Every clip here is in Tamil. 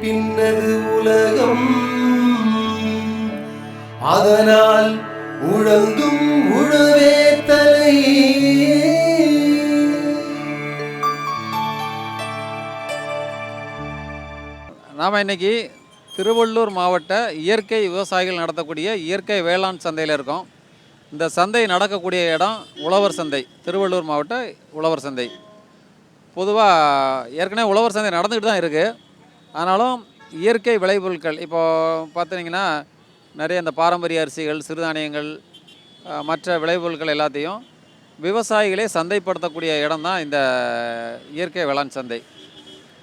பின்னது உலகம். அதனால் உழந்தும் உழவே தலை. நாம் இன்னைக்கு திருவள்ளூர் மாவட்ட இயற்கை விவசாயிகள் நடத்தக்கூடிய இயற்கை வேளாண் சந்தையில் இருக்கோம். இந்த சந்தை நடக்கக்கூடிய இடம் உழவர் சந்தை திருவள்ளூர் மாவட்ட உழவர் சந்தை. பொதுவாக ஏற்கனவே உழவர் சந்தை நடந்துக்கிட்டு தான் இருக்குது ஆனாலும் இயற்கை விளைபொருட்கள் இப்போது பார்த்தீங்கன்னா நிறைய இந்த பாரம்பரிய அரிசிகள் சிறுதானியங்கள் மற்ற விளைபொருட்கள் எல்லாத்தையும் விவசாயிகளே சந்தைப்படுத்தக்கூடிய இடம் தான் இந்த இயற்கை வேளாண் சந்தை.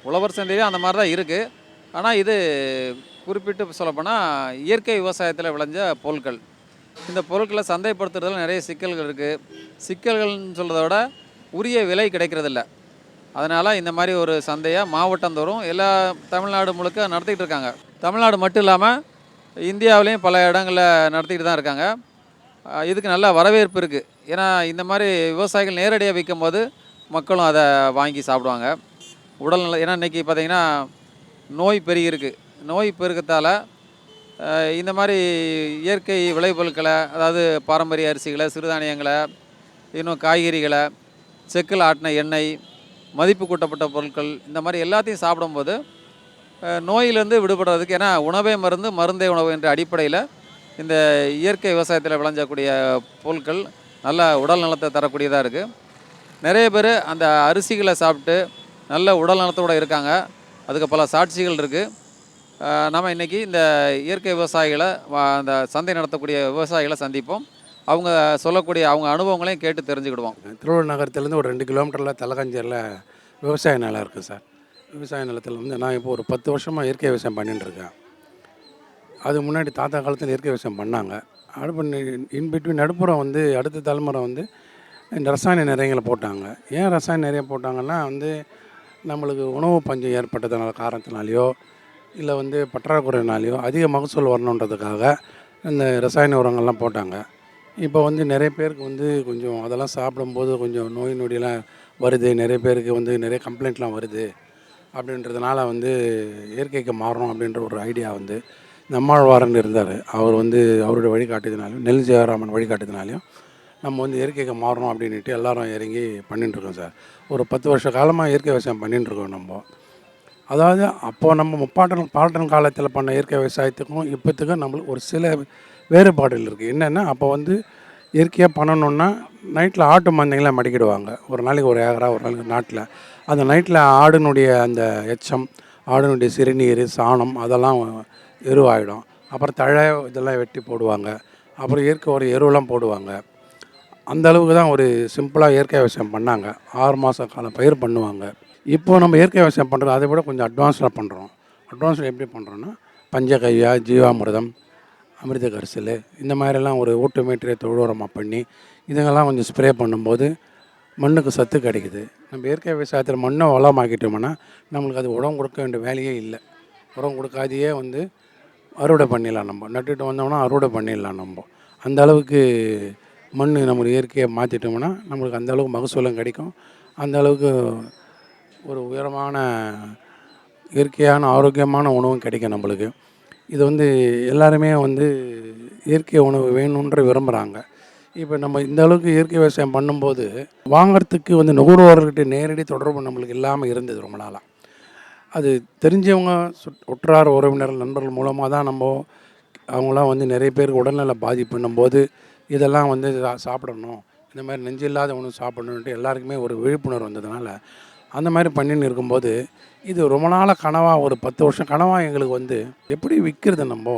உழவர் சந்தையிலே அந்த மாதிரி தான் இருக்குது ஆனால் இது குறிப்பிட்டு சொல்லப்போனால் இயற்கை விவசாயத்தில் விளைஞ்ச பொருட்கள். இந்த பொருட்களை சந்தைப்படுத்துறதுல நிறைய சிக்கல்கள் இருக்குது சிக்கல்கள்னு சொல்கிறத விட உரிய விலை கிடைக்கிறதில்ல. அதனால் இந்த மாதிரி ஒரு சந்தையை மாவட்டந்தோறும் எல்லா தமிழ்நாடு முழுக்க நடத்திக்கிட்டு இருக்காங்க. தமிழ்நாடு மட்டும் இல்லாமல் இந்தியாவிலையும் பல இடங்களில் நடத்திக்கிட்டு தான் இருக்காங்க. இதுக்கு நல்ல வரவேற்பு இருக்குது ஏன்னா இந்த மாதிரி விவசாயிகள் நேரடியாக விற்கும்போது மக்களும் அதை வாங்கி சாப்பிடுவாங்க. உடல்நல ஏன்னா இன்றைக்கி பார்த்தீங்கன்னா நோய் பெருகிருக்கு நோய் பெருக்கத்தால் இந்த மாதிரி இயற்கை விளைபொருட்களை அதாவது பாரம்பரிய அரிசிகளை சிறுதானியங்களை இன்னும் காய்கறிகளை செக்கில் ஆட்டின எண்ணெய் மதிப்பு கூட்டப்பட்ட பொருட்கள் இந்த மாதிரி எல்லாத்தையும் சாப்பிடும்போது நோயிலேருந்து நோயிலிருந்து விடுபடுறதுக்கு ஏன்னா உணவே மருந்து மருந்தே உணவு என்ற அடிப்படையில் இந்த இயற்கை விவசாயத்தில் விளைஞ்சக்கூடிய பொருட்கள் நல்ல உடல் நலத்தை தரக்கூடியதாக இருக்குது நிறைய பேர் அந்த அரிசிகளை சாப்பிட்டு நல்ல உடல் நலத்தோடு இருக்காங்க. அதுக்கு பல சாட்சிகள் இருக்குது நம்ம இன்றைக்கி இந்த இயற்கை விவசாயிகளை அந்த சந்தை நடத்தக்கூடிய விவசாயிகளை சந்திப்போம். அவங்க சொல்லக்கூடிய அவங்க அனுபவங்களையும் கேட்டு தெரிஞ்சுக்கிடுவோம். திருவள்ளூர் நகரத்துலேருந்து ஒரு ரெண்டு கிலோமீட்டரில் தலகஞ்சேரியில் விவசாய நிலம் இருக்குது சார். விவசாய நிலத்தில் வந்து நான் இப்போ ஒரு பத்து வருஷமாக இயற்கை விவசாயம் பண்ணிட்டுருக்கேன் அது முன்னாடி தாத்தா காலத்தில் இயற்கை விவசாயம் பண்ணாங்க. அடுப்பு இன் பிட்வீன் நடுப்புறம் வந்து அடுத்த தலைமுறை வந்து இந்த ரசாயன நிறையங்களை போட்டாங்க. ஏன் ரசாயன நிறைய போட்டாங்கன்னா வந்து நம்மளுக்கு உணவு பஞ்சம் ஏற்பட்டதுனால காரணத்தினாலேயோ இல்லை வந்து பற்றாக்குறையினாலேயோ அதிக மகசூல் வரணுன்றதுக்காக இந்த ரசாயன உரங்கள்லாம் போட்டாங்க. இப்போ வந்து நிறைய பேருக்கு வந்து கொஞ்சம் அதெல்லாம் சாப்பிடும்போது கொஞ்சம் நோய் நொடியெல்லாம் வருது. நிறைய பேருக்கு வந்து நிறைய கம்ப்ளைண்ட்லாம் வருது. அப்படின்றதுனால வந்து இயற்கைக்கு மாறணும் அப்படின்ற ஒரு ஐடியா வந்து நம்மாழ்வாரன் இருந்தார். அவர் வந்து அவருடைய வழிகாட்டுதினாலையும் நெல் ஜெயராமன் வழிகாட்டுதினாலையும் நம்ம வந்து இயற்கைக்கு மாறணும் அப்படின்ட்டு எல்லாரும் இறங்கி பண்ணிட்டுருக்கோம் சார். ஒரு பத்து வருஷ காலமாக இயற்கை விவசாயம் பண்ணிட்டுருக்கோம் நம்ம. அதாவது அப்போது நம்ம முப்பாட்டன் பாட்டன் காலத்தில் பண்ண இயற்கை விவசாயத்துக்கும் இப்போத்துக்கும் நம்மளுக்கு ஒரு சில வேறுபாடுகள் இருக்குது என்னென்னா அப்போ வந்து இயற்கையாக பண்ணணுன்னா நைட்டில் ஆட்டு மந்தைங்களாம் மடிக்கிடுவாங்க. ஒரு நாளைக்கு ஒரு ஏக்கரா ஒரு நாளைக்கு நாட்டில். அந்த நைட்டில் ஆடினுடைய அந்த எச்சம் ஆடினுடைய சிறுநீர் சாணம் அதெல்லாம் எருவாயிடும். அப்புறம் தழை இதெல்லாம் வெட்டி போடுவாங்க. அப்புறம் இயற்கை ஒரு எருவெல்லாம் போடுவாங்க. அந்த அளவுக்கு தான் ஒரு சிம்பிளாக இயற்கை விவசாயம் பண்ணாங்க. ஆறு மாத காலம் பயிர் பண்ணுவாங்க. இப்போ நம்ம இயற்கை விவசாயம் பண்ணுறது அதை விட கொஞ்சம் அட்வான்ஸாக பண்ணுறோம் அட்வான்ஸில் எப்படி பண்ணுறோன்னா பஞ்சகையா ஜீவாமிர்தம் அமிர்த கரிசல் இந்த மாதிரிலாம் ஒரு ஓட்டோமேட்டிக் தொழு உரமாக பண்ணி இதுங்கெல்லாம் கொஞ்சம் ஸ்ப்ரே பண்ணும்போது மண்ணுக்கு சத்து கிடைக்குது. நம்ம இயற்கை விவசாயத்தில் மண்ணை வளமாக்கிட்டோம்னா நம்மளுக்கு அது உரம் கொடுக்க வேண்டிய வேலையே இல்லை. உரம் கொடுக்காதையே வந்து அறுவடை பண்ணிடலாம் நம்ம. நட்டுட்டு வந்தோம்னா அறுவடை பண்ணிடலாம் நம்ம. அந்த அளவுக்கு மண் நம்ம இயற்கையை மாற்றிட்டோம்னா நம்மளுக்கு அந்த அளவுக்கு மகசூலம் கிடைக்கும். அந்த அளவுக்கு ஒரு உயரமான இயற்கையான ஆரோக்கியமான உணவும் கிடைக்கும் நம்மளுக்கு. இது வந்து எல்லாருமே வந்து இயற்கை உணவு வேணுன்ற விரும்புகிறாங்க இப்போ நம்ம இந்த அளவுக்கு இயற்கை விவசாயம் பண்ணும்போது வாங்கிறதுக்கு வந்து நுகர்வோர்கிட்ட நேரடி தொடர்பு நம்மளுக்கு இல்லாமல் இருந்தது ரொம்ப நாளாக அது தெரிஞ்சவங்க உற்றார் உறவினர் நண்பர்கள் மூலமாக தான் நம்ம அவங்களாம் வந்து நிறைய பேருக்கு உடல்நல பாதிப்புன்னும் போது இதெல்லாம் வந்து சா- சாப்பிடணும். இந்த மாதிரி நெஞ்சு இல்லாத உணவு சாப்பிடணுன்ட்டு எல்லாருக்குமே ஒரு விழிப்புணர்வு வந்ததுனால அந்த மாதிரி பண்ணின்னு இருக்கும்போது இது ரொம்ப நாளாக கனவாக ஒரு பத்து வருஷம் கனவாக எங்களுக்கு வந்து எப்படி விற்கிறது நம்ம?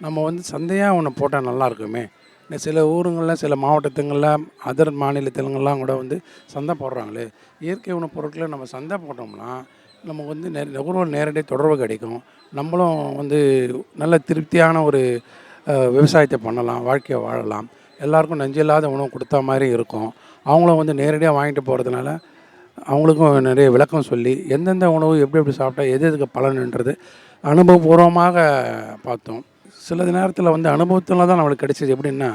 நம்ம வந்து சந்தையாக ஒன்று போட்டால் நல்லா இருக்குமே. இந்த சில ஊருங்களில் சில மாவட்டத்துங்களில் அதர் மாநிலத்திலங்கள்லாம் கூட வந்து சந்தை போடுறாங்களே. இயற்கை உணவுப் பொருட்களை நம்ம சந்தை போட்டோம்னா நமக்கு வந்து நெ நுகர்வோர் நேரடி தொடர்பு கிடைக்கும். நம்மளும் வந்து நல்ல திருப்தியான ஒரு விவசாயத்தை பண்ணலாம் வாழ்க்கையை வாழலாம். எல்லாருக்கும் நஞ்சில்லாத உணவு கொடுத்த மாதிரி இருக்கும். அவங்களும் வந்து நேரடியாக வாங்கிட்டு போகிறதுனால அவங்களுக்கும் நிறைய விளக்கம் சொல்லி எந்தெந்த உணவு எப்படி எப்படி சாப்பிட்டா எது எதுக்கு பலன்ன்றது அனுபவபூர்வமாக பார்த்தோம். சில நேரத்தில் வந்து அனுபவத்தில் தான் நம்மளுக்கு கிடைச்சது எப்படின்னா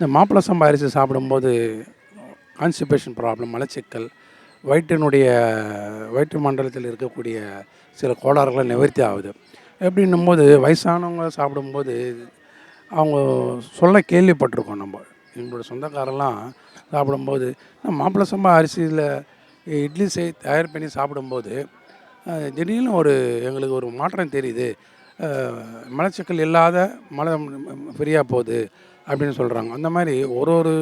இந்த மாப்பிள்ளை சம்பா அரிசி சாப்பிடும்போது கான்ஸ்டிபேஷன் ப்ராப்ளம் மலச்சிக்கல் வயிற்றினுடைய வயிற்று மண்டலத்தில் இருக்கக்கூடிய சில கோளாறுகளை நிவர்த்தி ஆகுது. எப்படின்னும் போது வயசானவங்க சாப்பிடும்போது அவங்க சொல்ல கேள்விப்பட்டிருக்கோம் நம்ம. எங்களோட சொந்தக்காரெல்லாம் சாப்பிடும்போது நம்ம மாப்பிள்ளை சம்பா அரிசியில் இட்லி செய் தயார் பண்ணி சாப்பிடும்போது திடீர்னு ஒரு எங்களுக்கு ஒரு மாற்றம் தெரியுது. மலச்சிக்கல் இல்லாத மலம் ஃப்ரீயாக போகுது அப்படின்னு சொல்கிறாங்க அந்த மாதிரி ஒரு ஒரு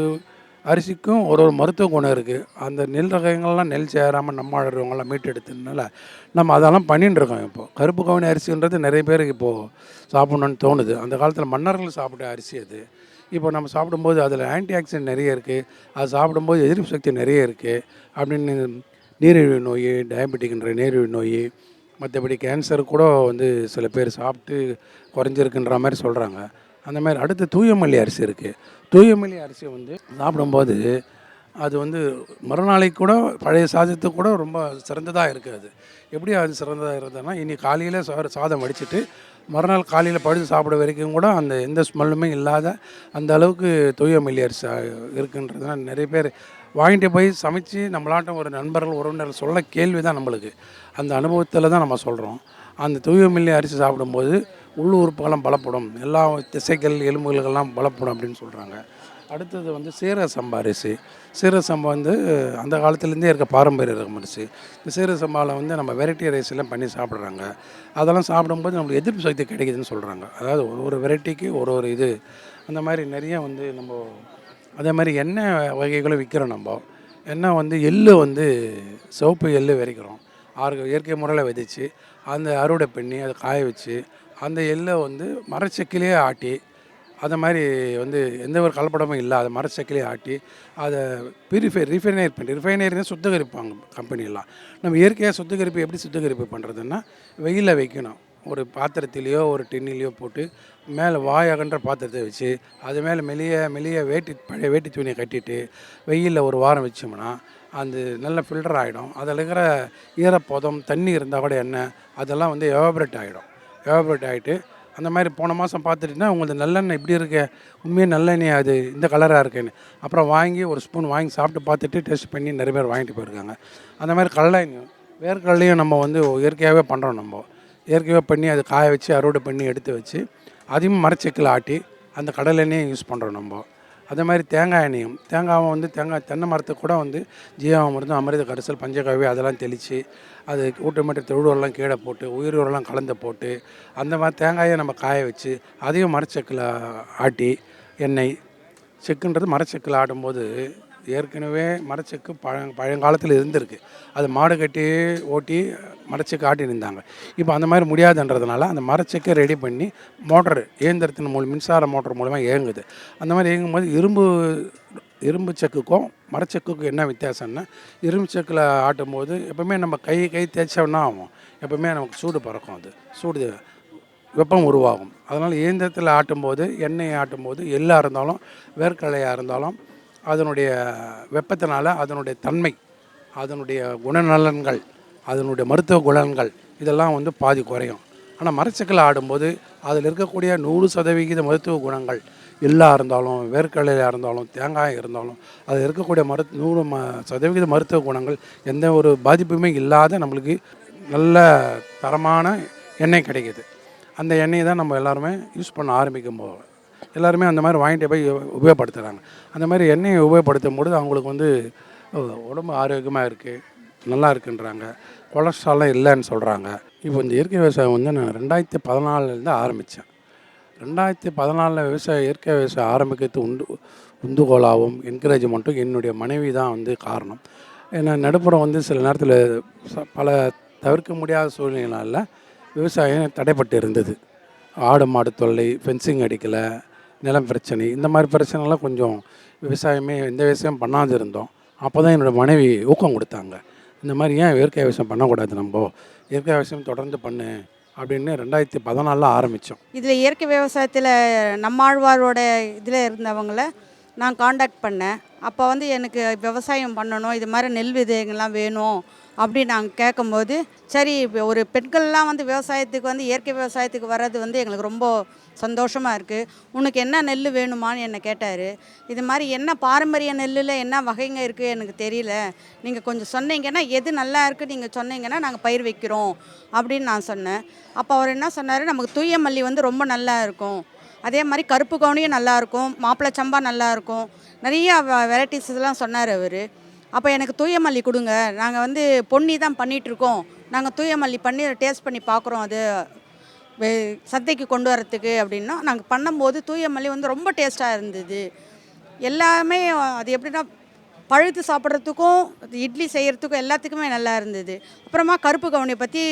அரிசிக்கும் ஒரு ஒரு மருத்துவ குணம் இருக்குது அந்த நெல் ரகங்கள்லாம் நெல் சேராமல் நம்ம ஆடுறவங்களாம் மீட்டு எடுத்ததுனால நம்ம அதெல்லாம் பண்ணிட்டு இருக்கோம் இப்போது கருப்பு கவுனி அரிசின்றது நிறைய பேருக்கு இப்போது சாப்பிட்ணுன்னு தோணுது. அந்த காலத்தில் மன்னர்கள் சாப்பிட்ட அரிசி அது. இப்போ நம்ம சாப்பிடும்போது அதில் ஆன்டி ஆக்சிடென்ட் நிறைய இருக்குது அது சாப்பிடும்போது எதிர்ப்பு சக்தி நிறைய இருக்குது அப்படின்னு நீரிழிவு நோய் டயபெட்டிக்ன்ற நீரிழிவு நோய் மற்றபடி கேன்சர் கூட வந்து சில பேர் சாப்பிட்டு குறைஞ்சிருக்குன்ற மாதிரி சொல்கிறாங்க அந்த மாதிரி அடுத்து தூயமல்லி அரிசி இருக்குது தூயமல்லி அரிசி வந்து சாப்பிடும்போது அது வந்து மறுநாளைக்கு கூட பழைய சாதத்துக்கு கூட ரொம்ப சிறந்ததாக இருக்குது அது. எப்படி அது சிறந்ததாக இருந்ததுன்னா இனி காலையில் சாதம் வடிச்சிட்டு மறுநாள் காலையில் படுத்து சாப்பிட வரைக்கும் கூட அந்த எந்த ஸ்மெல்லுமே இல்லாத அந்த அளவுக்கு தூயமல்லி அரிசி இருக்குன்றதுனால நிறைய பேர் வாங்கிட்டு போய் சமைச்சு நம்மளாட்டம் ஒரு நண்பர்கள் உறவினர்கள் சொல்ல கேள்வி தான் நம்மளுக்கு. அந்த அனுபவத்தில் தான் நம்ம சொல்கிறோம் அந்த தூயமல்லி அரிசி சாப்பிடும்போது உள் பலப்படும். எல்லா திசைகள் எலும்புகளுக்கெல்லாம் பலப்படும் அப்படின்னு சொல்கிறாங்க அடுத்தது வந்து சீர சம்பா அரிசி. சீர சம்பா வந்து அந்த காலத்துலேருந்தே இருக்க பாரம்பரிய ரகம் அரிசி. இந்த சீர சம்பாவில் வந்து நம்ம வெரைட்டி ரைஸ் எல்லாம் பண்ணி சாப்பிட்றாங்க. அதெல்லாம் சாப்பிடும்போது நம்மளுக்கு எதிர்ப்பு சக்தி கிடைக்குதுன்னு சொல்கிறாங்க அதாவது ஒரு ஒரு வெரைட்டிக்கு ஒரு ஒரு இது. அந்த மாதிரி நிறைய வந்து நம்ம அதே மாதிரி எண்ணெய் வகைகளும் விற்கிறோம் நம்ம. எண்ணெய் வந்து எள்ளு வந்து சிவப்பு எள்ளு விதைக்கிறோம். ஆறு இயற்கை முறையில் விதைச்சி அந்த அறுவடை பண்ணி அதை காய வச்சு அந்த எள்ளை வந்து மரச்சக்கிலேயே ஆட்டி அதை மாதிரி வந்து எந்த ஒரு கலப்படமும் இல்லாத மரச்சக்கிலே ஆட்டி அதை பியூரிஃபை ரிஃபைனர் பண்ணி ரிஃபைனரினே தான் சுத்திகரிப்பாங்க கம்பெனியெல்லாம். நம்ம இயற்கையாக சுத்திகரிப்பு எப்படி சுத்திகரிப்பு பண்ணுறதுன்னா வெயிலில் வைக்கணும். ஒரு பாத்திரத்திலையோ ஒரு டின்னிலையோ போட்டு மேலே வாய் அகன்ற பாத்திரத்தை வச்சு அது மேலே மெலிய மெலிய வேட்டி பழைய வேட்டி துணியை கட்டிட்டு வெயிலில் ஒரு வாரம் வச்சோம்னா அந்த நல்ல ஃபில்டர் ஆகிடும் அதில் இருக்கிற ஈரப்பதம் தண்ணி இருந்தால் கூட எண்ணெய் அதெல்லாம் வந்து எவாபரேட் ஆகிடும் எவாபரேட் ஆகிட்டு அந்த மாதிரி போன மாதம் பார்த்துட்டுனா உங்களுக்கு நல்லெண்ணெய் இப்படி இருக்கு? உண்மையாக நல்லெண்ணெய் அது? இந்த கலராக இருக்குன்னு. அப்புறம் வாங்கி ஒரு ஸ்பூன் வாங்கி சாப்பிட்டு பார்த்துட்டு டேஸ்ட் பண்ணி நிறைய பேர் வாங்கிட்டு போயிருக்காங்க. அந்த மாதிரி கடலையும் வேர்க்கடலையும் நம்ம வந்து இயற்கையாகவே பண்ணுறோம் நம்ம. இயற்கையாக பண்ணி அதை காய வச்சு அறுவடை பண்ணி எடுத்து வச்சு அதையும் மரச்செக்கில் ஆட்டி அந்த கடலெண்ணெயும் யூஸ் பண்ணுறோம் நம்ம. அதே மாதிரி தேங்காய் எண்ணெயும். தேங்காவை வந்து தேங்காய் தென்னை மரத்துக்கு கூட வந்து ஜீவாமிர்தம் அமிர்த கரிசல் பஞ்சகாவி அதெல்லாம் தெளித்து அது ஊட்டமேட்டு தொழுவெல்லாம் கீழே போட்டு உயிரோரெல்லாம் கலந்து போட்டு அந்த மாதிரி தேங்காயை நம்ம காய வச்சு அதையும் மரச்செக்கில் ஆட்டி எண்ணெய் செக்குன்றது மரச்செக்கில் ஆடும்போது ஏற்கனவே மரச்செக்கு பழ பழங்காலத்தில் இருந்திருக்கு. அது மாடு கட்டி ஓட்டி மரச்செக்கு ஆட்டியிருந்தாங்க. இப்போ அந்த மாதிரி முடியாதுன்றதுனால அந்த மரச்செக்கை ரெடி பண்ணி மோட்டர் இயந்திரத்தின் மூலம் மின்சார மோட்டர் மூலமாக இயங்குது. அந்த மாதிரி இயங்கும்போது இரும்பு இரும்பு செக்குக்கும் மரச்செக்குக்கும் என்ன வித்தியாசம்னா இரும்பு செக்கில் ஆட்டும்போது எப்போவுமே நம்ம கை கை தேய்ச்சோன்னா ஆகும். எப்போவுமே நமக்கு சூடு பறக்கும் அது. சூடு வெப்பம் உருவாகும். அதனால் இயந்திரத்தில் ஆட்டும்போது எண்ணெயை ஆட்டும்போது எள்ளாக இருந்தாலும் வேர்க்கடலையாக இருந்தாலும் அதனுடைய வெப்பத்தினால் அதனுடைய தன்மை அதனுடைய குணநலன்கள் அதனுடைய மருத்துவ குணங்கள் இதெல்லாம் வந்து பாதி குறையும். ஆனால் மரச்சக்கில் ஆடும்போது அதில் இருக்கக்கூடிய நூறு சதவிகித மருத்துவ குணங்கள் எல்லாம் இருந்தாலும் வேர்க்கடலையாக இருந்தாலும் தேங்காய் இருந்தாலும் அதில் இருக்கக்கூடிய மரு நூறு ம சதவிகித மருத்துவ குணங்கள் எந்த ஒரு பாதிப்புமே இல்லாத நம்மளுக்கு நல்ல தரமான எண்ணெய் கிடைக்குது. அந்த எண்ணெயை தான் நம்ம எல்லாருமே யூஸ் பண்ண ஆரம்பிக்கும் போது எல்லாருமே அந்த மாதிரி வாங்கிட்டு போய் உபயோகப்படுத்துகிறாங்க அந்த மாதிரி எண்ணெயை உபயோகப்படுத்தும் பொழுது அவங்களுக்கு வந்து உடம்பு ஆரோக்கியமாக இருக்குது நல்லா இருக்குன்றாங்க. கொலஸ்ட்ரால்லாம் இல்லைன்னு சொல்கிறாங்க இப்போ இந்த இயற்கை விவசாயம் வந்து நான் ரெண்டாயிரத்தி பதினாலுலேருந்து ஆரம்பித்தேன் ரெண்டாயிரத்தி பதினாலில் விவசாய இயற்கை விவசாயம் ஆரம்பிக்கிறது உண்டு உந்துகோலாகவும் என்கரேஜ்மெண்ட்டும் என்னுடைய மனைவி தான் வந்து காரணம். ஏன்னா நடுப்புறம் வந்து சில நேரத்தில் ச- பல தவிர்க்க முடியாத சூழ்நிலைகளால் விவசாயம் தடைப்பட்டு இருந்தது. ஆடு மாடு தொல்லை ஃபென்சிங் அடிக்கலை நிலம் பிரச்சனை இந்த மாதிரி பிரச்சனைலாம் கொஞ்சம் விவசாயமே எந்த விவசாயம் பண்ணாது இருந்தோம். அப்போ தான் என்னோடய மனைவி ஊக்கம் கொடுத்தாங்க. இந்த மாதிரி ஏன் இயற்கை விவசாயம் பண்ணக்கூடாது நம்ம? இயற்கை விவசாயம் தொடர்ந்து பண்ணு அப்படின்னு ரெண்டாயிரத்தி பதினாலில் ஆரம்பித்தோம் இதில் இயற்கை விவசாயத்தில் நம்மாழ்வாரோட இதில் இருந்தவங்கள நான் காண்டாக்ட் பண்ணேன். அப்போ வந்து எனக்கு விவசாயம் பண்ணணும் இது மாதிரி நெல் விதைகள்லாம் வேணும் அப்படின்னு நாங்கள் கேட்கும்போது சரி இப்போ ஒரு பெண்கள்லாம் வந்து விவசாயத்துக்கு வந்து இயற்கை விவசாயத்துக்கு வர்றது வந்து எங்களுக்கு ரொம்ப சந்தோஷமாக இருக்குது உனக்கு என்ன நெல் வேணுமான்னு என்னை கேட்டார். இது மாதிரி என்ன பாரம்பரிய நெல்லில் என்ன வகைங்க இருக்குது எனக்கு தெரியல. நீங்கள் கொஞ்சம் சொன்னீங்கன்னா எது நல்லா இருக்குது நீங்கள் சொன்னீங்கன்னா நாங்கள் பயிர் வைக்கிறோம் அப்படின்னு நான் சொன்னேன். அப்போ அவர் என்ன சொன்னார்? நமக்கு தூய மல்லி வந்து ரொம்ப நல்லா இருக்கும். அதே மாதிரி கருப்பு கவுனியும் நல்லாயிருக்கும் மாப்பிள்ளை சம்பா நல்லாயிருக்கும் நிறைய வெரைட்டிஸ் இதெல்லாம் சொன்னார் அவர். அப்போ எனக்கு தூய மல்லி கொடுங்க. நாங்கள் வந்து பொன்னி தான் பண்ணிகிட்ருக்கோம் நாங்கள் தூய மல்லி பண்ணி டேஸ்ட் பண்ணி பார்க்குறோம் அது சந்தைக்கு கொண்டு வரத்துக்கு அப்படின்னா நாங்கள் பண்ணும்போது தூய மல்லி வந்து ரொம்ப டேஸ்ட்டாக இருந்தது. எல்லாமே அது எப்படின்னா பழுத்து சாப்பிட்றதுக்கும் இட்லி செய்கிறதுக்கும் எல்லாத்துக்குமே நல்லா இருந்தது. அப்புறமா கருப்பு கவுனியை பற்றி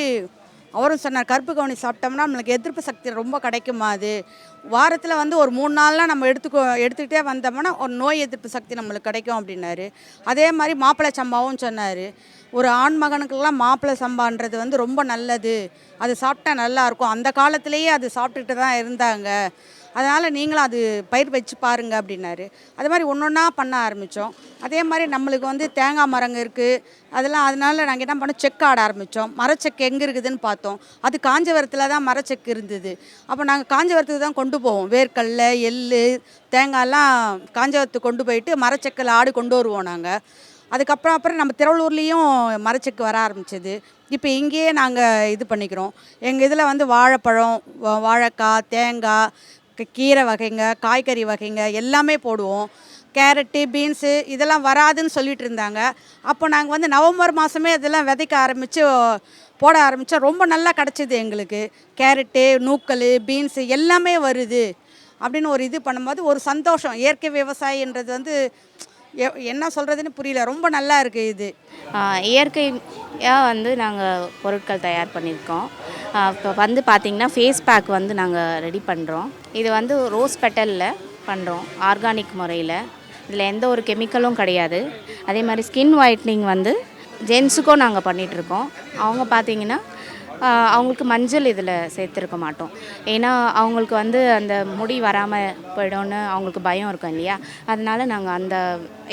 அவரும் சொன்னார் கருப்பு கவுனி சாப்பிட்டோம்னா நம்மளுக்கு எதிர்ப்பு சக்தி ரொம்ப கிடைக்குமா அது? வாரத்தில் வந்து ஒரு மூணு நாள்லாம் நம்ம எடுத்துக்கோ எடுத்துக்கிட்டே வந்தோம்னா ஒரு நோய் எதிர்ப்பு சக்தி நம்மளுக்கு கிடைக்கும் அப்படின்னாரு. அதே மாதிரி மாப்பிள்ளை சம்பாவும் சொன்னார். ஒரு ஆண் மகனுக்கெல்லாம் மாப்பிள்ளை சம்பான்றது வந்து ரொம்ப நல்லது. அது சாப்பிட்டா நல்லாயிருக்கும் அந்த காலத்திலேயே அது சாப்பிட்டுட்டு தான் இருந்தாங்க. அதனால் நீங்களும் அது பயிர் வச்சு பாருங்க அப்படின்னாரு. அது மாதிரி ஒன்று ஒன்றா பண்ண ஆரம்பித்தோம் அதே மாதிரி நம்மளுக்கு வந்து தேங்காய் மரங்க இருக்குது அதெல்லாம் அதனால நாங்கள் என்ன பண்ணோம்? செக் ஆட ஆரம்பித்தோம் மரச்செக்கு எங்கே இருக்குதுன்னு பார்த்தோம். அது காஞ்சவரத்தில் தான் மரச்செக்கு இருந்தது. அப்போ நாங்கள் காஞ்சவரத்துக்கு தான் கொண்டு போவோம். வேர்க்கடல எள்ளு தேங்காயெல்லாம் காஞ்சவரத்துக்கு கொண்டு போயிட்டு மரச்செக்கில் ஆடு கொண்டு வருவோம் நாங்கள் அதுக்கப்புறம் அப்புறம் நம்ம திருவள்ளூர்லேயும் மரச்செக்கு வர ஆரம்பிச்சது. இப்போ இங்கேயே நாங்கள் இது பண்ணிக்கிறோம். எங்கள் இதில் வந்து வாழைப்பழம் வாழைக்காய் தேங்காய் கீரை வகைங்க காய்கறி வகைங்க எல்லாமே போடுவோம். கேரட்டு பீன்ஸு இதெல்லாம் வராதுன்னு சொல்லிட்டு இருந்தாங்க. அப்போ நாங்கள் வந்து நவம்பர் மாதமே இதெல்லாம் விதைக்க ஆரம்பித்து போட ஆரம்பித்தோம் ரொம்ப நல்லா கிடச்சிது எங்களுக்கு. கேரட்டு நூக்கல் பீன்ஸு எல்லாமே வருது. அப்படின்னு ஒரு இது பண்ணும்போது ஒரு சந்தோஷம். இயற்கை விவசாயின்றது வந்து என்ன சொல்கிறதுன்னு புரியல. ரொம்ப நல்லா இருக்குது இது. இயற்கையாக வந்து நாங்கள் பொருட்கள் தயார் பண்ணியிருக்கோம் இப்போ வந்து பார்த்திங்கன்னா ஃபேஸ் பேக் வந்து நாங்கள் ரெடி பண்ணுறோம் இது வந்து ரோஸ் பெட்டலில் பண்ணுறோம் ஆர்கானிக் முறையில். இதில் எந்த ஒரு கெமிக்கலும் கிடையாது. அதே மாதிரி ஸ்கின் ஒயிட்னிங் வந்து ஜென்ஸுக்கும் நாங்கள் பண்ணிகிட்ருக்கோம் அவங்க பார்த்தீங்கன்னா அவங்களுக்கு மஞ்சள் இதில் சேர்த்துருக்க மாட்டோம். ஏன்னா அவங்களுக்கு வந்து அந்த முடி வராமல் போயிடும்னு அவங்களுக்கு பயம் இருக்கும் இல்லையா? அதனால் நாங்கள் அந்த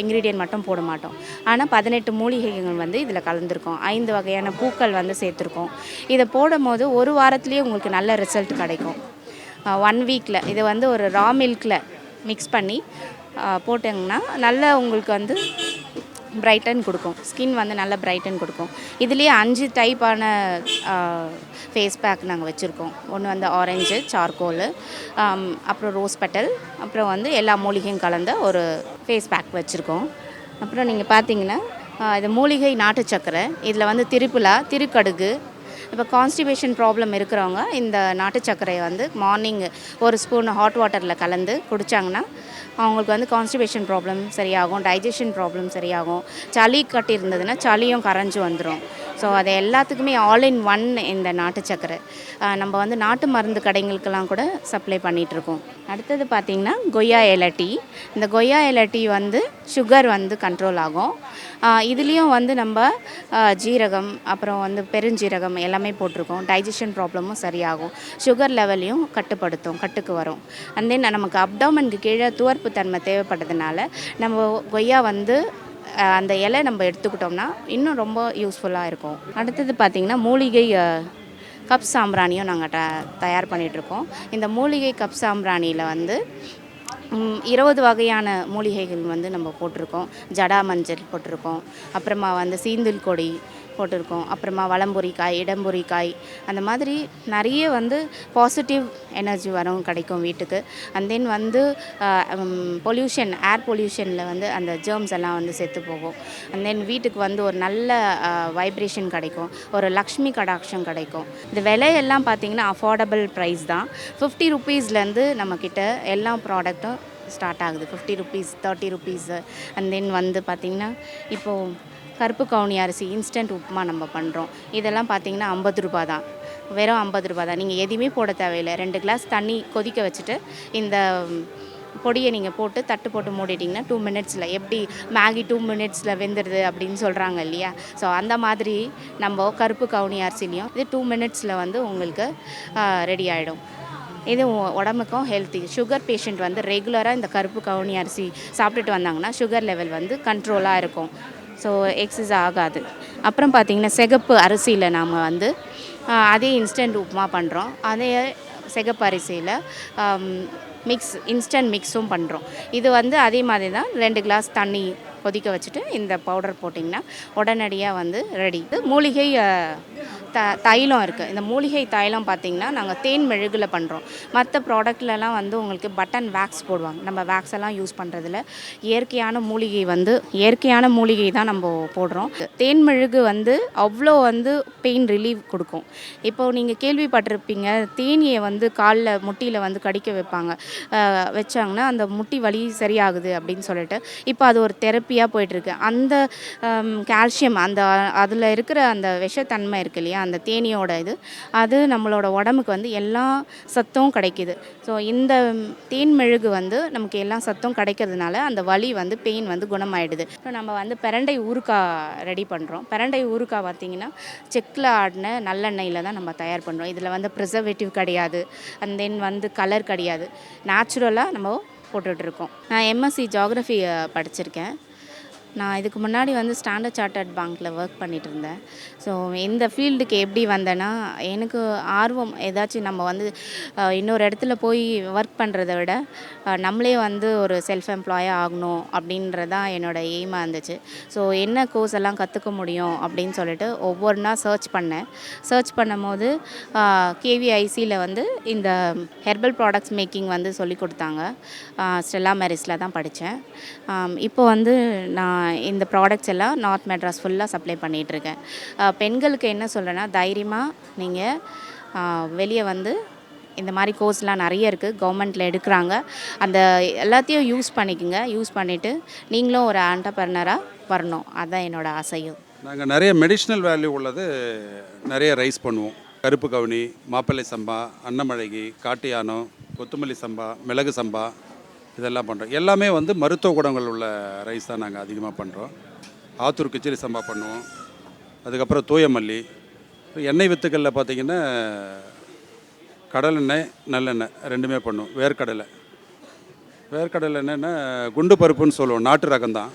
இன்க்ரீடியன்ட் மட்டும் போட மாட்டோம். ஆனால் பதினெட்டு மூலிகைகள் வந்து இதில் கலந்துருக்கோம். ஐந்து வகையான பூக்கள் வந்து சேர்த்துருக்கோம். இதை போடும் போது ஒரு வாரத்துலேயே உங்களுக்கு நல்ல ரிசல்ட் கிடைக்கும். ஒன் வீக்கில் இதை வந்து ஒரு ரா மில்கில் மிக்ஸ் பண்ணி போட்டிங்கன்னா நல்ல உங்களுக்கு வந்து பிரைட்டன் கொடுக்கும். ஸ்கின் வந்து நல்லா பிரைட்டன் கொடுக்கும். இதுலேயே அஞ்சு டைப்பான ஃபேஸ் பேக் நாங்கள் வச்சுருக்கோம். ஒன்று வந்து ஆரஞ்சு சார்கோலு அப்புறம் ரோஸ் பெட்டல் அப்புறம் வந்து எல்லா மூலிகையும் கலந்த ஒரு ஃபேஸ் பேக் வச்சுருக்கோம். அப்புறம் நீங்கள் பார்த்தீங்கன்னா இது மூலிகை நாட்டு சக்கரை இதில் வந்து திருப்புலா திருக்கடுகு இப்போ கான்ஸ்டிபேஷன் ப்ராப்ளம் இருக்கிறவங்க இந்த நாட்டு சர்க்கரையை வந்து மார்னிங் ஒரு ஸ்பூன் ஹாட் வாட்டரில் கலந்து குடித்தாங்கன்னா அவங்களுக்கு வந்து கான்ஸ்டிபேஷன் ப்ராப்ளம் சரியாகும் டைஜஷன் ப்ராப்ளம் சரியாகும். சளி கட்டி இருந்ததுன்னா சளியும் கரைஞ்சி வந்துடும் ஸோ அது எல்லாத்துக்குமே ஆல் இன் ஒன் இந்த நாட்டு சக்கரை. நம்ம வந்து நாட்டு மருந்து கடைங்களுக்கெல்லாம் கூட சப்ளை பண்ணிகிட்ருக்கோம் அடுத்தது பார்த்திங்கன்னா கொய்யா இலை டீ. இந்த கொய்யா இலை டீ வந்து சுகர் வந்து கண்ட்ரோல் ஆகும். இதுலேயும் வந்து நம்ம ஜீரகம் அப்புறம் வந்து பெருஞ்சீரகம் எல்லாமே போட்டிருக்கோம். டைஜஷன் ப்ராப்ளமும் சரியாகும். சுகர் லெவலையும் கட்டுப்படுத்தும் கட்டுக்கு வரும். அண்ட் தென் நமக்கு அப்டாமனுக்கு கீழே துவர்ப்பு தன்மை தேவைப்படுறதுனால நம்ம கொய்யா வந்து அந்த இலை நம்ம எடுத்துக்கிட்டோம்னா இன்னும் ரொம்ப யூஸ்ஃபுல்லாக இருக்கும். அடுத்தது பார்த்திங்கன்னா மூலிகை கப் சாம்பிராணியும் நாங்கள் ட தயார் பண்ணிகிட்ருக்கோம் இந்த மூலிகை கப் சாம்பிராணியில் வந்து இருபது வகையான மூலிகைகள் வந்து நம்ம போட்டிருக்கோம். ஜடா மஞ்சள் போட்டிருக்கோம். அப்புறமா வந்து சீந்தில் கொடி போட்டிருக்கோம். அப்புறமா வலம்புரிக்காய் இடம்புரிக்காய் அந்த மாதிரி நிறைய வந்து பாசிட்டிவ் எனர்ஜி வரும் கிடைக்கும் வீட்டுக்கு. அண்ட் தென் வந்து பொல்யூஷன் ஏர் பொல்யூஷனில் வந்து அந்த ஜேர்ம்ஸ் எல்லாம் வந்து செத்து போகும். அண்ட் தென் வீட்டுக்கு வந்து ஒரு நல்ல வைப்ரேஷன் கிடைக்கும். ஒரு லக்ஷ்மி கடாட்சம் கிடைக்கும். இந்த விலையெல்லாம் பார்த்தீங்கன்னா அஃபோர்டபுள் ப்ரைஸ் தான். ஃபிஃப்டி ருபீஸ்லேருந்து நம்மக்கிட்ட எல்லா ப்ராடக்ட்டும் ஸ்டார்ட் ஆகுது. Fifty rupees thirty rupees and then வந்து பார்த்திங்கன்னா இப்போது கருப்பு கவுனி அரிசி இன்ஸ்டன்ட் உப்புமா நம்ம பண்ணுறோம் இதெல்லாம் பார்த்தீங்கன்னா ஐம்பது ரூபா தான். வெறும் ஐம்பது ரூபா தான். நீங்கள் எதுவுமே போட தேவையில்லை. ரெண்டு கிளாஸ் தண்ணி கொதிக்க வச்சுட்டு இந்த பொடியை நீங்கள் போட்டு தட்டு போட்டு மூடிட்டிங்கன்னா டூ மினிட்ஸில் எப்படி மேகி டூ மினிட்ஸில் வெந்துடுது அப்படின்னு சொல்கிறாங்க இல்லையா? ஸோ அந்த மாதிரி நம்ம கருப்பு கவுனி அரிசிலையும் இது டூ மினிட்ஸில் வந்து உங்களுக்கு ரெடி ஆகிடும் இது உடம்புக்கும் ஹெல்த்தி சுகர் பேஷண்ட் வந்து ரெகுலராக இந்த கருப்பு கவுனி அரிசி சாப்பிட்டுட்டு வந்தாங்கன்னா சுகர் லெவல் வந்து கண்ட்ரோலாக இருக்கும். ஸோ எக்ஸஸ் ஆகாது. அப்புறம் பார்த்திங்கன்னா சிகப்பு அரிசியில் நாம் வந்து அதே இன்ஸ்டன்ட் உப்புமா பண்ணுறோம் அதே சிகப்பு அரிசியில் மிக்ஸ் இன்ஸ்டன்ட் மிக்ஸும் பண்ணுறோம் இது வந்து அதே மாதிரி தான் ரெண்டு கிளாஸ் தண்ணி கொதிக்க வச்சுட்டு இந்த பவுடர் போட்டிங்கன்னா உடனடியாக வந்து ரெடி மூலிகை த தைலம் இருக்குது இந்த மூலிகை தைலம் பார்த்திங்கன்னா நாங்கள் தேன் மெழுகில் பண்ணுறோம் மற்ற ப்ராடக்ட்லலாம் வந்து உங்களுக்கு பட்டன் வேக்ஸ் போடுவாங்க. நம்ம வேக்ஸ் எல்லாம் யூஸ் பண்ணுறதுல இயற்கையான மூலிகை வந்து இயற்கையான மூலிகை தான் நம்ம போடுறோம். தேன் மெழுகு வந்து அவ்வளோ வந்து பெயின் ரிலீவ் கொடுக்கும். இப்போது நீங்கள் கேள்விப்பட்டிருப்பீங்க தேனியை வந்து காலில் முட்டியில் வந்து கடிக்க வைப்பாங்க. வச்சாங்கன்னா அந்த முட்டி வலி சரியாகுது அப்படின்னு சொல்லிட்டு. இப்போ அது ஒரு தெரப்பியாக போயிட்டுருக்கு. அந்த கால்சியம் அந்த அதில் இருக்கிற அந்த விஷத்தன்மை இருக்கு இல்லையா? அந்த தேனியோட இது அது நம்மளோட உடம்புக்கு வந்து எல்லா சத்தும் கிடைக்குது. ஸோ இந்த தேன் மெழுகு வந்து நமக்கு எல்லா சத்தும் கிடைக்கிறதுனால அந்த வலி வந்து பெயின் வந்து குணமாயிடுது. இப்போ நம்ம வந்து பிரண்டை ஊறுகாய் ரெடி பண்ணுறோம் பிரண்டை ஊறுகாய் பார்த்திங்கன்னா செக்கில் ஆடின நல்லெண்ணெயில் தான் நம்ம தயார் பண்ணுறோம் இதில் வந்து ப்ரிசர்வேட்டிவ் கிடையாது. அண்ட் தென் வந்து கலர் கிடையாது. நேச்சுரலாக நம்ம போட்டுட்ருக்கோம் நான் எம்எஸ்சி ஜாகிரஃபி படிச்சிருக்கேன். நான் இதுக்கு முன்னாடி வந்து ஸ்டாண்டர்ட் சார்ட்டர்ட் பேங்க்கில் ஒர்க் பண்ணிட்டு இருந்தேன் ஸோ இந்த ஃபீல்டுக்கு எப்படி வந்தேன்னா எனக்கு ஆர்வம் ஏதாச்சும் நம்ம வந்து இன்னொரு இடத்துல போய் ஒர்க் பண்ணுறத விட நம்மளே வந்து ஒரு செல்ஃப் எம்ப்ளாயாக ஆகணும் அப்படின்றதான் என்னோடய எய்மாக இருந்துச்சு. ஸோ என்ன கோர்ஸ் எல்லாம் கற்றுக்க முடியும் அப்படின்னு சொல்லிட்டு ஒவ்வொன்றா சர்ச் பண்ணேன். சர்ச் பண்ணும்போது கேவிஐசியில் வந்து இந்த ஹெர்பல் ப்ராடக்ட்ஸ் மேக்கிங் வந்து சொல்லி கொடுத்தாங்க. ஸ்டெல்லா மேரிஸில் தான் படித்தேன் இப்போ வந்து நான் இந்த ப்ராடக்ட்ஸ் எல்லாம் நார்த் மெட்ராஸ் ஃபுல்லாக சப்ளை பண்ணிகிட்ருக்கேன் பெண்களுக்கு என்ன சொல்கிறேன்னா தைரியமாக நீங்கள் வெளியே வந்து இந்த மாதிரி கோர்ஸ்லாம் நிறைய இருக்குது கவர்மெண்ட்டில் எடுக்கிறாங்க. அந்த எல்லாத்தையும் யூஸ் பண்ணிக்கோங்க. யூஸ் பண்ணிவிட்டு நீங்களும் ஒரு ஆண்டர்பர்னராக வரணும். அதுதான் என்னோடய ஆசையும். நாங்கள் நிறைய மெடிஷ்னல் வேல்யூ உள்ளது நிறைய ரைஸ் பண்ணுவோம். கருப்பு கவுனி மாப்பிள்ளை சம்பா அன்னமழகி காட்டியானம் கொத்துமல்லி சம்பா மிளகு சம்பா இதெல்லாம் பண்ணுறோம் எல்லாமே வந்து மருத்துவ குணங்கள் உள்ள ரைஸ் தான் நாங்கள் அதிகமாக பண்ணுறோம் ஆத்தூர் கிச்சடி சம்பா பண்ணுவோம். அதுக்கப்புறம் தூயமல்லி. எண்ணெய் வித்துக்களில் பார்த்தீங்கன்னா கடலெண்ணெய் நல்லெண்ணெய் ரெண்டுமே பண்ணுவோம். வேர்க்கடலை. வேர்க்கடலை என்னென்னா குண்டு பருப்புன்னு சொல்லுவோம். நாட்டு ரகம் தான்.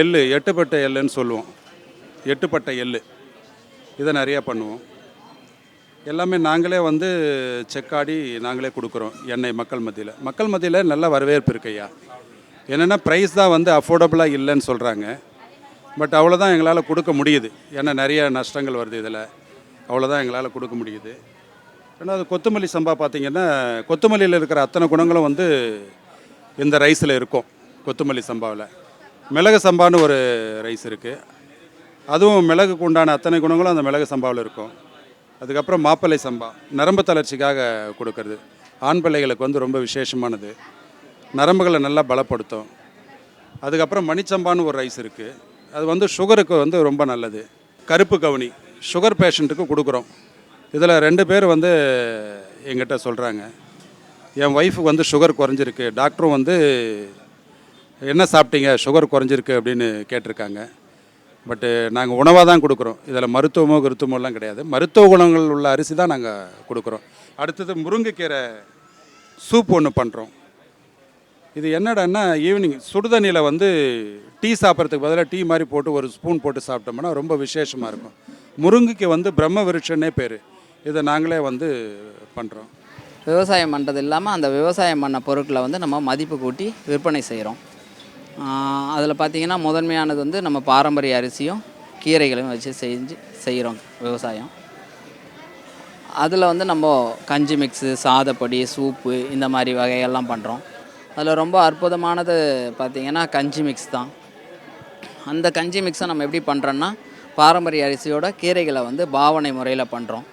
எள்ளு எட்டுப்பட்டை எள்ளுன்னு சொல்லுவோம். எட்டுப்பட்டை எள் இதை நிறையா பண்ணுவோம். எல்லாமே நாங்களே வந்து செக்காடி நாங்களே கொடுக்குறோம் எண்ணெய் மக்கள் மத்தியில். மக்கள் மத்தியில் நல்ல வரவேற்பு இருக்கையா என்னென்னா ப்ரைஸ் தான் வந்து அஃபோர்டபுளாக இல்லைன்னு சொல்கிறாங்க பட் அவ்வளோதான் எங்களால் கொடுக்க முடியுது. ஏன்னா நிறைய நஷ்டங்கள் வருது இதில். அவ்வளோதான் எங்களால் கொடுக்க முடியுது. ரெண்டாவது கொத்தமல்லி சம்பா பார்த்திங்கன்னா கொத்தமல்லியில் இருக்கிற அத்தனை குணங்களும் வந்து இந்த ரைஸில் இருக்கும் கொத்தமல்லி சம்பாவில். மிளகு சம்பான்னு ஒரு ரைஸ் இருக்குது அதுவும் மிளகுக்கு உண்டான அத்தனை குணங்களும் அந்த மிளகு சம்பாவில் இருக்கும். அதுக்கப்புறம் மாப்பிள்ளை சம்பா. நரம்பு தளர்ச்சிக்காக கொடுக்கறது. ஆண் பிள்ளைகளுக்கு வந்து ரொம்ப விசேஷமானது. நரம்புகளை நல்லா பலப்படுத்தும். அதுக்கப்புறம் மணிச்சம்பான்னு ஒரு ரைஸ் இருக்குது அது வந்து சுகருக்கு வந்து ரொம்ப நல்லது. கருப்பு கவுனி. சுகர் பேஷண்ட்டுக்கு கொடுக்குறோம். இதில் ரெண்டு பேர் வந்து எங்கிட்ட சொல்கிறாங்க என் ஒய்ஃபுக்கு வந்து சுகர் குறைஞ்சிருக்கு. டாக்டரும் வந்து என்ன சாப்பிட்டீங்க? சுகர் குறைஞ்சிருக்கு அப்படின்னு கேட்டிருக்காங்க. பட்டு நாங்கள் உணவாக தான் கொடுக்குறோம். இதில் மருத்துவமோ கருத்துவமோலாம் கிடையாது. மருத்துவ குணங்கள் உள்ள அரிசி தான் நாங்கள் கொடுக்குறோம். அடுத்தது முருங்கைக்கீரை சூப் ஒன்று பண்ணுறோம் இது என்னடான்னா ஈவினிங் சுடுதண்ணியில் வந்து டீ சாப்பிட்றதுக்கு பதிலாக டீ மாதிரி போட்டு ஒரு ஸ்பூன் போட்டு சாப்பிட்டோம்னா ரொம்ப விசேஷமாக இருக்கும். முருங்கைக்கு வந்து பிரம்ம விருட்சன்னே பேர். இதை நாங்களே வந்து பண்ணுறோம் விவசாயம் பண்ணுறது இல்லாமல் அந்த விவசாயம் பண்ண பொருட்களை வந்து நம்ம மதிப்பு கூட்டி விற்பனை செய்கிறோம் அதில் பார்த்திங்கன்னா முதன்மையானது வந்து நம்ம பாரம்பரிய அரிசியும் கீரைகளையும் வச்சு செஞ்சு செய்கிறோம் விவசாயம். அதில் வந்து நம்ம கஞ்சி மிக்ஸு சாதப்பொடி சூப்பு இந்த மாதிரி வகையெல்லாம் பண்ணுறோம். அதில் ரொம்ப அற்புதமானது பார்த்திங்கன்னா கஞ்சி மிக்ஸ் தான். அந்த கஞ்சி மிக்ஸை நம்ம எப்படி பண்ணுறோன்னா பாரம்பரிய அரிசியோட கீரைகளை வந்து பாவனை முறையில் பண்ணுறோம்.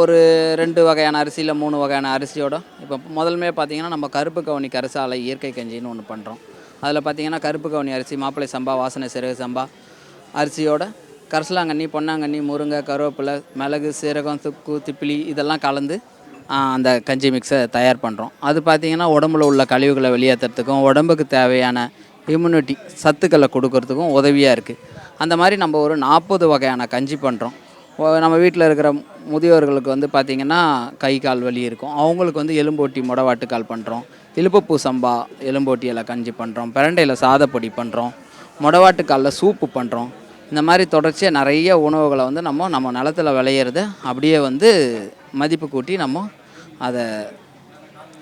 ஒரு ரெண்டு வகையான அரிசியில் மூணு வகையான அரிசியோட இப்போ முதல்மே பார்த்தீங்கன்னா நம்ம கருப்பு கவுனி கரிசாலை இயற்கை கஞ்சின்னு ஒன்று பண்ணுறோம். அதில் பார்த்திங்கன்னா கருப்பு கவுனி அரிசி மாப்பிள்ளை சம்பா வாசனை சிறகு சம்பா அரிசியோட கரிசலாங்கண்ணி பொன்னாங்கண்ணி முருங்கை கருவேப்பிலை மிளகு சீரகம் துக்கு திப்பிலி இதெல்லாம் கலந்து அந்த கஞ்சி மிக்ஸை தயார் பண்ணுறோம் அது பார்த்திங்கன்னா உடம்புல உள்ள கழிவுகளை வெளியேற்றுறதுக்கும் உடம்புக்கு தேவையான இம்யூனிட்டி சத்துக்களை கொடுக்கறதுக்கும் உதவியாக இருக்குது அந்த மாதிரி நம்ம ஒரு நாற்பது வகையான கஞ்சி பண்ணுறோம் நம்ம வீட்டில் இருக்கிற முதியோர்களுக்கு வந்து பார்த்திங்கன்னா கை கால் வலி இருக்கும். அவங்களுக்கு வந்து எலும்போட்டி முடவாட்டுக்கால் பண்ணுறோம் இலுப்பப்பூ சம்பா எலும்போட்டி இலை கஞ்சி பண்ணுறோம் பிரண்டையில் சாதப்பொடி பண்ணுறோம் முடவாட்டுக்காலில் சூப்பு பண்ணுறோம் இந்த மாதிரி தொடர்ச்சியாக நிறைய உணவுகளை வந்து நம்ம நம்ம நிலத்துல விளையிறத அப்படியே வந்து மதிப்பு கூட்டி நம்ம அதை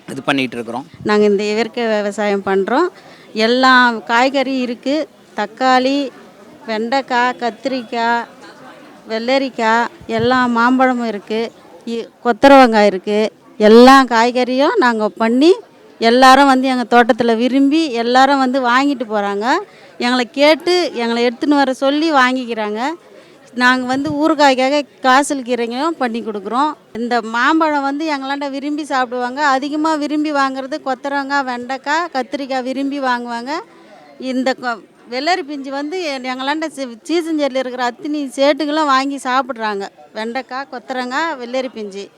இது பண்ணிகிட்டு இருக்கிறோம். நாங்கள் இந்த இயற்கை விவசாயம் பண்ணுறோம் எல்லா காய்கறி இருக்குது தக்காளி வெண்டைக்காய் கத்திரிக்காய் வெள்ளரிக்காய் எல்லா மாம்பழமும் இருக்குது கொத்தரவங்காய் இருக்குது எல்லா காய்கறியும் நாங்கள் பண்ணி எல்லாரும் வந்து எங்கள் தோட்டத்தில் விரும்பி எல்லாரும் வந்து வாங்கிட்டு போகிறாங்க எங்களை கேட்டு எங்களை எடுத்துன்னு வர சொல்லி வாங்கிக்கிறாங்க. நாங்கள் வந்து ஊறுகாய்க்காக காசல் கீரைங்களும் பண்ணி கொடுக்குறோம். இந்த மாம்பழம் வந்து எங்களாண்ட விரும்பி சாப்பிடுவாங்க. அதிகமாக விரும்பி வாங்குறது கொத்தரங்காய் வெண்டைக்காய் கத்திரிக்காய் விரும்பி வாங்குவாங்க. இந்த கொ- வெள்ளரி பிஞ்சு வந்து எங்களாண்ட சீசன் சீசஞ்சேரியில் இருக்கிற அத்தினி சேட்டுகளும் வாங்கி சாப்பிட்றாங்க. வெண்டைக்காய் கொத்தரங்காய் வெள்ளரி பிஞ்சு.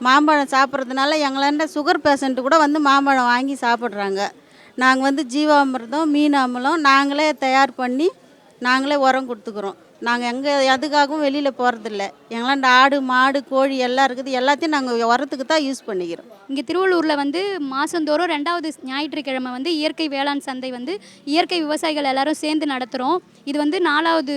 மாம்பழம் சாப்பிட்றதுனால எங்களாண்ட சுகர் பேஷண்ட்டு கூட வந்து மாம்பழம் வாங்கி சாப்பிட்றாங்க. நாங்கள் வந்து ஜீவாமிர்தம் மீன் அமிலம் நாங்களே தயார் பண்ணி நாங்களே உரம் கொடுத்துக்குறோம். நாங்கள் எங்கே எதுக்காகவும் வெளியில் போகிறதில்ல எங்களாண்ட ஆடு மாடு கோழி எல்லாம் இருக்குது. எல்லாத்தையும் நாங்கள் உரத்துக்கு தான் யூஸ் பண்ணிக்கிறோம். இங்கே திருவள்ளூரில் வந்து மாதந்தோறும் ரெண்டாவது ஞாயிற்றுக்கிழமை வந்து இயற்கை வேளாண் சந்தை வந்து இயற்கை விவசாயிகள் எல்லாரும் சேர்ந்து நடத்துகிறோம் இது வந்து நாலாவது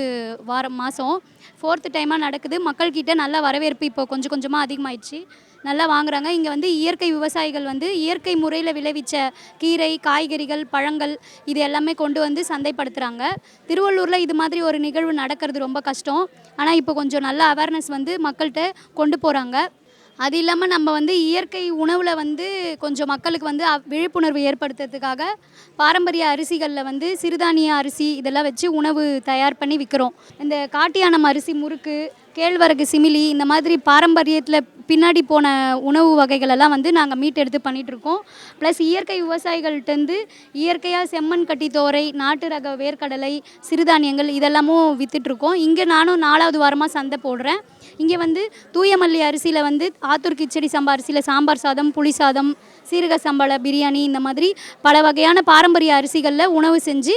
வாரம் மாதம் ஃபோர்த்து டைமாக நடக்குது. மக்கள்கிட்ட நல்ல வரவேற்பு இப்போ கொஞ்சம் கொஞ்சமாக அதிகமாயிடுச்சு. நல்லா வாங்குறாங்க. இங்கே வந்து இயற்கை விவசாயிகள் வந்து இயற்கை முறையில் விளைவிச்ச கீரை காய்கறிகள் பழங்கள் இது எல்லாமே கொண்டு வந்து சந்தைப்படுத்துகிறாங்க திருவள்ளூரில் இது மாதிரி ஒரு நிகழ்வு நடக்கிறது ரொம்ப கஷ்டம். ஆனால் இப்போ கொஞ்சம் நல்ல அவேர்னஸ் வந்து மக்கள்கிட்ட கொண்டு போகிறாங்க அது இல்லாமல் நம்ம வந்து இயற்கை உணவில் வந்து கொஞ்சம் மக்களுக்கு வந்து விழிப்புணர்வு ஏற்படுத்துறதுக்காக பாரம்பரிய அரிசிகளில் வந்து சிறுதானிய அரிசி இதெல்லாம் வச்சு உணவு தயார் பண்ணி விற்கிறோம் இந்த காட்டியானம் அரிசி முறுக்கு கேழ்வரகு சிமிலி இந்த மாதிரி பாரம்பரியத்தில் பின்னாடி போன உணவு வகைகள் எல்லாம் வந்து நாங்கள் மீட்டெடுத்து பண்ணிகிட்ருக்கோம் இருக்கோம் ப்ளஸ் இயற்கை விவசாயிகள்கிட்டருந்து இயற்கையாக செம்மண் கட்டி தோரை நாட்டு ரக வேர்க்கடலை சிறுதானியங்கள் இதெல்லாமும் விற்றுட்ருக்கோம் இங்கே நானும் நாலாவது வாரமாக சந்தை போடுறேன். இங்கே வந்து தூயமல்லி அரிசியில் வந்து ஆத்தூர் கிச்சடி சம்பா அரிசியில் சாம்பார் சாதம் புளி சாதம் சீரக சம்பள பிரியாணி இந்த மாதிரி பல வகையான பாரம்பரிய அரிசிகளில் உணவு செஞ்சு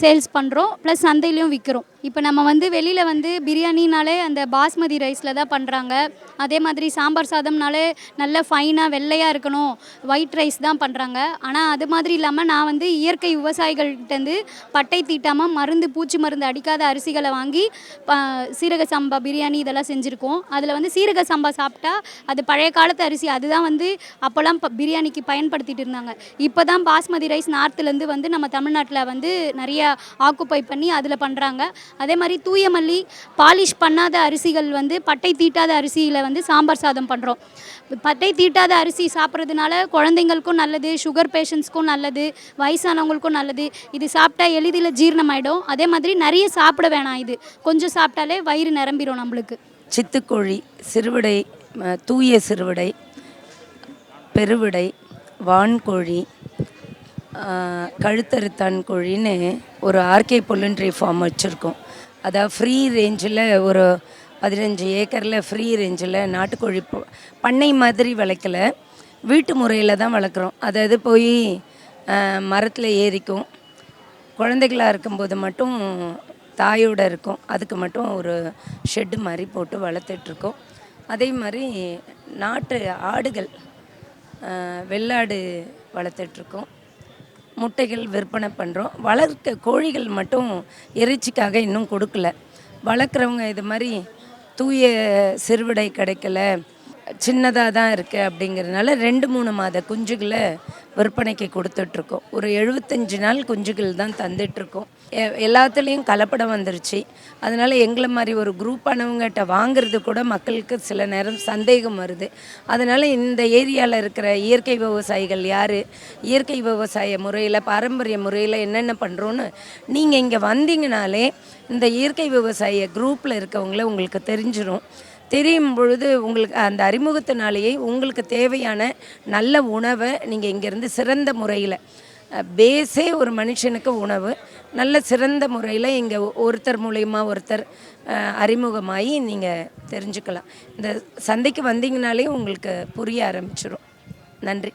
சேல்ஸ் பண்ணுறோம் ப்ளஸ் சந்தையிலையும் விற்கிறோம் இப்போ நம்ம வந்து வெளியில் வந்து பிரியாணினாலே அந்த பாஸ்மதி ரைஸில் தான் பண்ணுறாங்க அதே மாதிரி சாம்பார் சாதம்னாலே நல்ல ஃபைனாக வெள்ளையாக இருக்கணும். ஒயிட் ரைஸ் தான் பண்ணுறாங்க ஆனால் அது மாதிரி இல்லாமல் நான் வந்து இயற்கை விவசாயிகள்கிட்டேருந்து பட்டை தீட்டாமல் மருந்து பூச்சி மருந்து அடிக்காத அரிசிகளை வாங்கி ப- சீரக சம்பா பிரியாணி இதெல்லாம் செஞ்சுருக்கோம். அதில் வந்து சீரக சம்பா சாப்பிட்டா அது பழைய காலத்து அரிசி. அதுதான் வந்து அப்போல்லாம் பிரியாணி பிரியாணிக்கு பயன்படுத்திட்டு இருந்தாங்க. இப்போ தான் பாஸ்மதி ரைஸ் நார்த்துலேருந்து வந்து நம்ம தமிழ்நாட்டில் வந்து நிறைய ஆக்குப்பை பண்ணி அதில் பண்ணுறாங்க அதே மாதிரி தூயமல்லி பாலிஷ் பண்ணாத அரிசிகள் வந்து பட்டை தீட்டாத அரிசியில் வந்து சாம்பார் சாதம் பண்ணுறோம் பட்டை தீட்டாத அரிசி சாப்பிட்றதுனால குழந்தைங்களுக்கும் நல்லது சுகர் பேஷண்ட்ஸ்க்கும் நல்லது வயசானவங்களுக்கும் நல்லது. இது சாப்பிட்டா எளிதில் ஜீரணமாயிடும். அதே மாதிரி நிறைய சாப்பிட வேணாம் இது. கொஞ்சம் சாப்பிட்டாலே வயிறு நிரம்பிடும் நம்மளுக்கு. சித்துக்கோழி சிறுவிடை தூய சிறுவிடை பெருவிடை வான்கோழி கழுத்தறுத்தான் கோழின்னு ஒரு ஆர்கே பொல்லுன்ட்ரி ஃபார்ம் வச்சுருக்கோம். அதாவது ஃப்ரீ ரேஞ்சில் ஒரு பதினஞ்சு ஏக்கரில் ஃப்ரீ ரேஞ்சில் நாட்டுக்கோழி பண்ணை மாதிரி வளர்க்கல வீட்டு முறையில் தான் வளர்க்குறோம் அதாவது போய் மரத்தில் ஏறிக்கும். குழந்தைகளாக இருக்கும்போது மட்டும் தாயோட இருக்கும். அதுக்கு மட்டும் ஒரு ஷெட்டு மாதிரி போட்டு வளர்த்துட்ருக்கோம் அதே மாதிரி நாட்டு ஆடுகள் வெள்ளாடு வளர்த்துட்ருக்கோம். முட்டைகள் விற்பனை பண்ணுறோம் வளர்க்க கோழிகள் மட்டும் இறைச்சிக்காக இன்னும் கொடுக்கல. வளர்க்குறவங்க இது மாதிரி தூய சிறுவிடை கிடைக்கல. சின்னதாக தான் இருக்குது அப்படிங்கிறதுனால ரெண்டு மூணு மாத குஞ்சுகளை விற்பனைக்கு கொடுத்துட்ருக்கோம். ஒரு எழுபத்தஞ்சு நாள் குஞ்சுகள் தான் தந்துட்டுருக்கோம் எல்லாத்துலேயும் கலப்படம் வந்துருச்சு. அதனால் எங்களை மாதிரி ஒரு குரூப்பானவங்ககிட்ட வாங்குறது கூட மக்களுக்கு சில நேரம் சந்தேகம் வருது. அதனால் இந்த ஏரியாவில் இருக்கிற இயற்கை விவசாயிகள் யார்? இயற்கை விவசாய முறையில் பாரம்பரிய முறையில் என்னென்ன பண்ணுறோன்னு நீங்கள் இங்கே வந்தீங்கனாலே இந்த இயற்கை விவசாய குரூப்பில் இருக்கவங்கள உங்களுக்கு தெரிஞ்சிடும் தெரியும் பொழுது உங்களுக்கு அந்த அறிமுகத்தினாலேயே உங்களுக்கு தேவையான நல்ல உணவை நீங்கள் இங்கேருந்து சிறந்த முறையில் பேஸே ஒரு மனுஷனுக்கு உணவு. நல்ல சிறந்த முறையில் இங்கே ஒருத்தர் மூலயமா ஒருத்தர் அறிமுகமாகி நீங்கள் தெரிஞ்சுக்கலாம். இந்த சந்தைக்கு வந்தீங்கனாலே உங்களுக்கு புரிய ஆரம்பிச்சிடும் நன்றி.